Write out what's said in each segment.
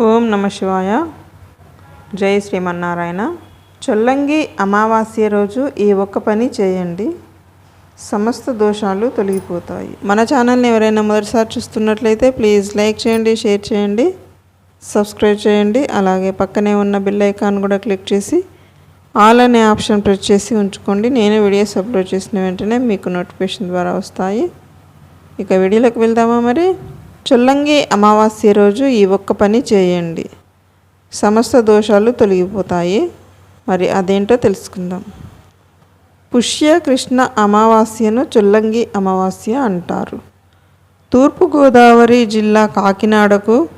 ఓం నమ శివాయ. జై శ్రీమన్నారాయణ. చొల్లంగి అమావాస్య రోజు ఈ ఒక్క పని చేయండి. సమస్త దోషాలు తొలగిపోతాయి. మన ఛానల్ని ఎవరైనా మొదటిసారి చూస్తున్నట్లయితే ప్లీజ్ లైక్ చేయండి షేర్ చేయండి సబ్స్క్రైబ్ చేయండి అలాగే పక్కనే ఉన్న బిల్ ఐకాన్ కూడా క్లిక్ చేసి ఆల్ అనే ఆప్షన్ ప్రెస్ చేసి ఉంచుకోండి. నేను వీడియోస్ అప్లోడ్ చేసిన వెంటనే మీకు నోటిఫికేషన్ ద్వారా వస్తాయి. ఇక వీడియోలోకి వెళ్దామా మరి? చుల్లంగి అమావాస్య రోజు ఈ ఒక్క పని చేయండి. సమస్త దోషాలు తొలగిపోతాయి. మరి అదేంటో తెలుసుకుందాం. పుష్య కృష్ణ అమావాస్యను చుల్లంగి అమావాస్య అంటారు. తూర్పుగోదావరి జిల్లా కాకినాడకు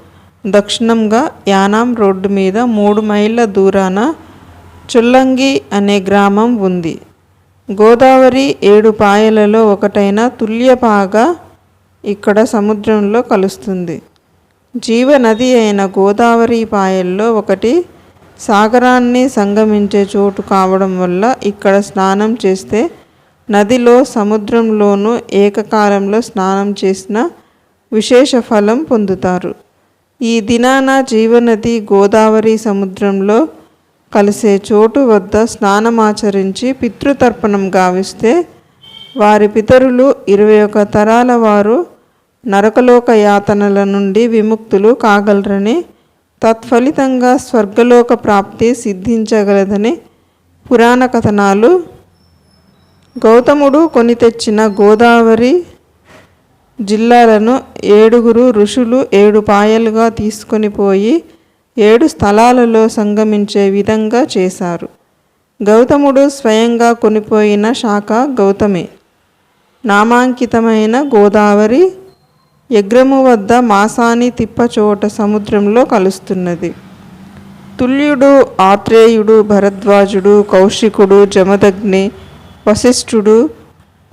దక్షిణంగా యానాం రోడ్డు మీద మూడు మైళ్ళ దూరాన చుల్లంగి అనే గ్రామం ఉంది. గోదావరి ఏడు పాయలలో ఒకటైన తుల్యపాగా ఇక్కడ సముద్రంలో కలుస్తుంది. జీవనది అయిన గోదావరి పాయల్లో ఒకటి సాగరాన్ని సంగమించే చోటు కావడం వల్ల ఇక్కడ స్నానం చేస్తే నదిలో సముద్రంలోనూ ఏకకాలంలో స్నానం చేసిన విశేష ఫలం పొందుతారు. ఈ దినాన జీవనది గోదావరి సముద్రంలో కలిసే చోటు వద్ద స్నానమాచరించి పితృతర్పణం గావిస్తే వారి పితరులు ఇరవై ఒక తరాల వారు నరకలోక యాతనల నుండి విముక్తులు కాగలరని తత్ఫలితంగా స్వర్గలోక ప్రాప్తి సిద్ధించగలదని పురాణ కథనాలు. గౌతముడు కొని తెచ్చిన గోదావరి జిల్లాలను ఏడుగురు ఋషులు ఏడు పాయలుగా తీసుకొని పోయి ఏడు స్థలాలలో సంగమించే విధంగా చేశారు. గౌతముడు స్వయంగా కొనిపోయిన శాఖ గౌతమే. నామాంకితమైన గోదావరి యగ్రము వద్ద మాసాని తిప్పచోట సముద్రంలో కలుస్తున్నది. తుల్యుడు ఆత్రేయుడు భరద్వాజుడు కౌశికుడు జమదగ్ని వశిష్ఠుడు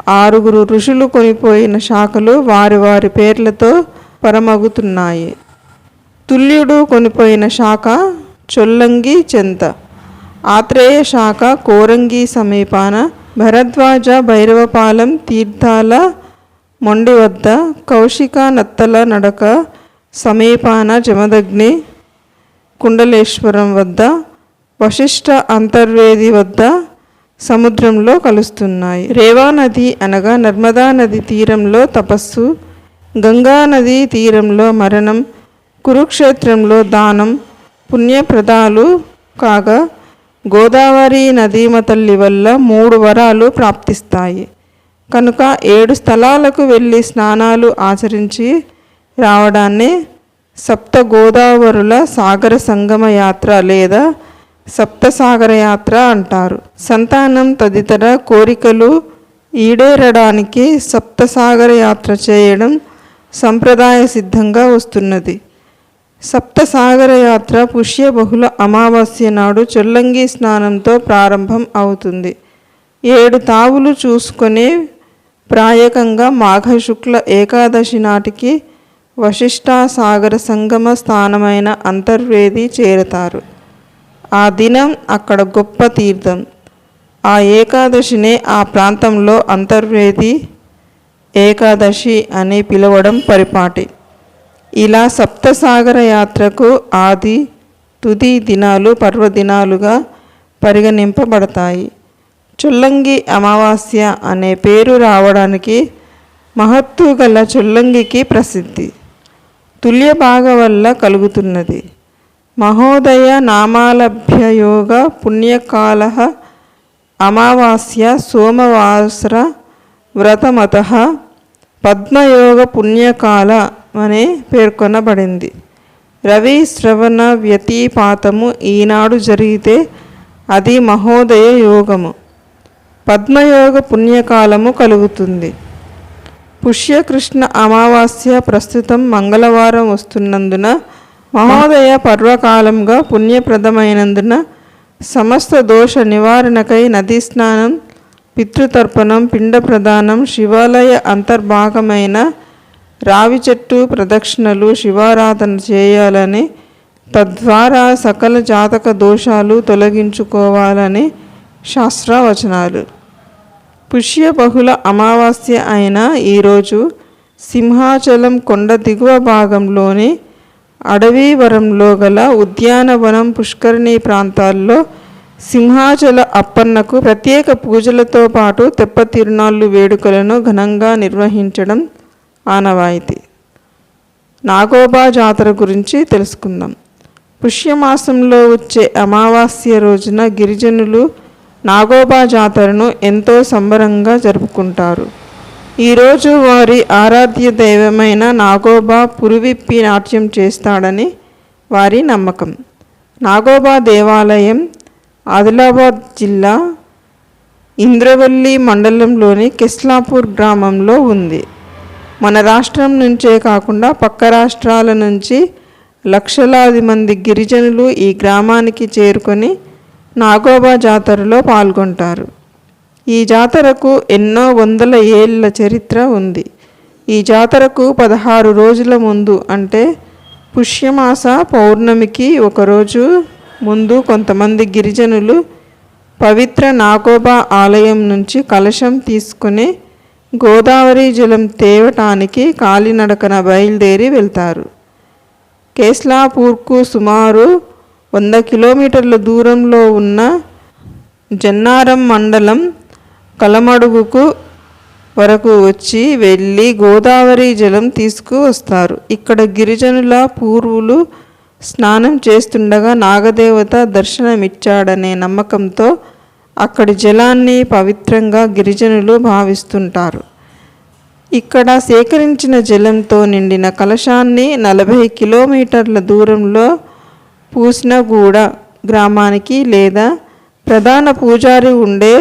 ఆరుగురు ఋషులు కొనిపోయిన శాఖలు వారి వారి పేర్లతో పరమగుతున్నాయి. తుల్యుడు కొనిపోయిన శాఖ చొల్లంగి చెంత. ఆత్రేయ శాఖ కోరంగి సమీపాన భరద్వాజ భైరవపాలెం తీర్థాల మొండి వద్ద కౌశిక నత్తల నడక సమీపాన జమదగ్ని కుండలేశ్వరం వద్ద వశిష్ట అంతర్వేది వద్ద సముద్రంలో కలుస్తున్నాయి. రేవా నది అనగా నర్మదా నది తీరంలో తపస్సు గంగా నది తీరంలో మరణం కురుక్షేత్రంలో దానం పుణ్యప్రదాలు కాగా గోదావరి నదీమ తల్లి వల్ల మూడు వరాలు ప్రాప్తిస్తాయి. కనుక ఏడు స్థలాలకు వెళ్ళి స్నానాలు ఆచరించి రావడాన్ని సప్త గోదావరుల సాగర సంగమ యాత్ర లేదా సప్తసాగర యాత్ర అంటారు. సంతానం తదితర కోరికలు ఈడేరడానికి సప్తసాగర యాత్ర చేయడం సంప్రదాయ సిద్ధంగా వస్తున్నది. సప్తసాగర యాత్ర పుష్య బహుళ అమావాస్య నాడు చొల్లంగి స్నానంతో ప్రారంభం అవుతుంది. ఏడు తావులు చూసుకొని ప్రాయకంగా మాఘశుక్ల ఏకాదశి నాటికి వశిష్ఠాసాగర సంగమ స్థానమైన అంతర్వేది చేరతారు. ఆ దినం అక్కడ గొప్ప తీర్థం. ఆ ఏకాదశినే ఆ ప్రాంతంలో అంతర్వేది ఏకాదశి అని పిలవడం పరిపాటి. ఇలా సప్తసాగర యాత్రకు ఆది తుది దినాలు పర్వదినాలుగా పరిగణింపబడతాయి. చుల్లంగి అమావాస్య అనే పేరు రావడానికి మహత్తు గల చుల్లంగికి ప్రసిద్ధి. తుల్య భాగ వల్ల కలుగుతున్నది. మహోదయ నామాలభ్యయోగ పుణ్యకాల అమావాస్య సోమవాసర వ్రతమత పద్మయోగ పుణ్యకాల అనే పేర్కొనబడింది. రవి శ్రవణ వ్యతిపాతము ఈనాడు జరిగితే అది మహోదయ యోగము. పద్మయోగ పుణ్యకాలము కలుగుతుంది. పుష్యకృష్ణ అమావాస్య ప్రస్తుతం మంగళవారం వస్తున్నందున మహోదయ పర్వకాలంగా పుణ్యప్రదమైనందున సమస్త దోష నివారణకై నదీ స్నానం పితృతర్పణం పిండ ప్రదానం శివాలయ అంతర్భాగమైన రావి చెట్టు ప్రదక్షిణలు శివారాధన చేయాలని తద్వారా సకల జాతక దోషాలు తొలగించుకోవాలని శాస్త్రవచనాలు. పుష్య బహుళ అమావాస్య అయిన ఈరోజు సింహాచలం కొండ దిగువ భాగంలోని అడవీవరంలో గల ఉద్యానవనం పుష్కరిణి ప్రాంతాల్లో సింహాచల అప్పన్నకు ప్రత్యేక పూజలతో పాటు తెప్ప తిరునాళ్ళు వేడుకలను ఘనంగా నిర్వహించడం ఆనవాయితీ. నాగోబా జాతర గురించి తెలుసుకుందాం. పుష్యమాసంలో వచ్చే అమావాస్య రోజున గిరిజనులు నాగోబా జాతరను ఎంతో సంబరంగా జరుపుకుంటారు. ఈరోజు వారి ఆరాధ్య దైవమైన నాగోబా పురువిప్పి నాట్యం చేస్తాడని వారి నమ్మకం. నాగోబా దేవాలయం ఆదిలాబాద్ జిల్లా ఇంద్రవల్లి మండలంలోని కిస్లాపూర్ గ్రామంలో ఉంది. మన రాష్ట్రం నుంచే కాకుండా పక్క రాష్ట్రాల నుంచి లక్షలాది మంది గిరిజనులు ఈ గ్రామానికి చేరుకొని నాగోబా జాతరలో పాల్గొంటారు. ఈ జాతరకు ఎన్నో వందల ఏళ్ళ చరిత్ర ఉంది. ఈ జాతరకు పదహారు రోజుల ముందు అంటే పుష్యమాస పౌర్ణమికి ఒకరోజు ముందు కొంతమంది గిరిజనులు పవిత్ర నాగోబా ఆలయం నుంచి కలశం తీసుకుని గోదావరి జలం తేవటానికి కాలినడకన బయలుదేరి వెళ్తారు. కేస్లాపూర్కు సుమారు వంద కిలోమీటర్ల దూరంలో ఉన్న జన్నారం మండలం కలమడుగుకు వరకు వచ్చి వెళ్ళి గోదావరి జలం తీసుకువస్తారు. ఇక్కడ గిరిజనుల పూర్వులు స్నానం చేస్తుండగా నాగదేవత దర్శనమిచ్చాడనే నమ్మకంతో అక్కడి జలాన్ని పవిత్రంగా గిరిజనులు భావిస్తుంటారు. ఇక్కడ సేకరించిన జలంతో నిండిన కలశాన్ని నలభై కిలోమీటర్ల దూరంలో పూసినగూడ గ్రామానికి లేదా ప్రధాన పూజారి ఉండే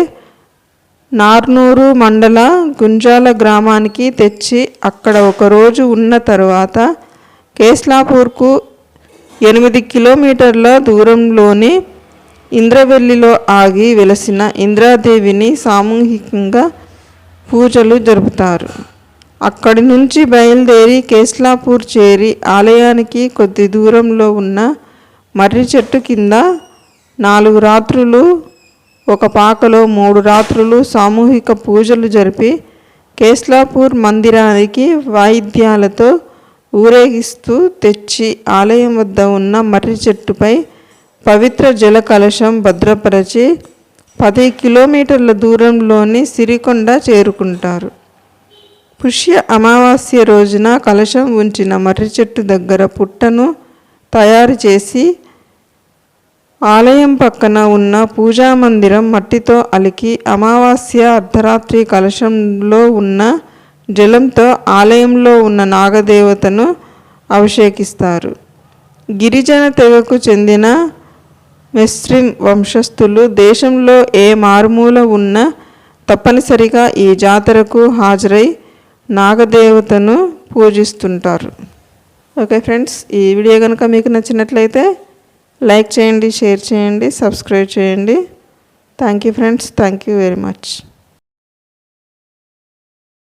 నార్నూరు మండల గుంజాల గ్రామానికి తెచ్చి అక్కడ ఒకరోజు ఉన్న తరువాత కేస్లాపూర్కు ఎనిమిది కిలోమీటర్ల దూరంలోని ఇంద్రవెల్లిలో ఆగి వెలసిన ఇంద్రాదేవిని సామూహికంగా పూజలు జరుపుతారు. అక్కడి నుంచి బయలుదేరి కేస్లాపూర్ చేరి ఆలయానికి కొద్ది దూరంలో ఉన్న మర్రి చెట్టు కింద నాలుగు రాత్రులు ఒక పాకలో మూడు రాత్రులు సామూహిక పూజలు జరిపి కేస్లాపూర్ మందిరానికి వాయిద్యాలతో ఊరేగిస్తూ తెచ్చి ఆలయం వద్ద ఉన్న మర్రి చెట్టుపై పవిత్ర జల కలశం భద్రపరచి పది కిలోమీటర్ల దూరంలోని సిరికొండ చేరుకుంటారు. పుష్య అమావాస్య రోజున కలశం ఉంచిన మర్రి చెట్టు దగ్గర పుట్టను తయారు చేసి ఆలయం పక్కన ఉన్న పూజా మందిరం మట్టితో అలికి అమావాస్య అర్ధరాత్రి కలశంలో ఉన్న జలంతో ఆలయంలో ఉన్న నాగదేవతను అభిషేకిస్తారు. గిరిజన తెగకు చెందిన మెస్రిం వంశస్థులు దేశంలో ఏ మారుమూల ఉన్న తప్పనిసరిగా ఈ జాతరకు హాజరై నాగదేవతను పూజిస్తుంటారు. ఓకే ఫ్రెండ్స్ ఈ వీడియో కనుక మీకు నచ్చినట్లయితే లైక్ చేయండి షేర్ చేయండి సబ్స్క్రైబ్ చేయండి. Thank you friends thank you very much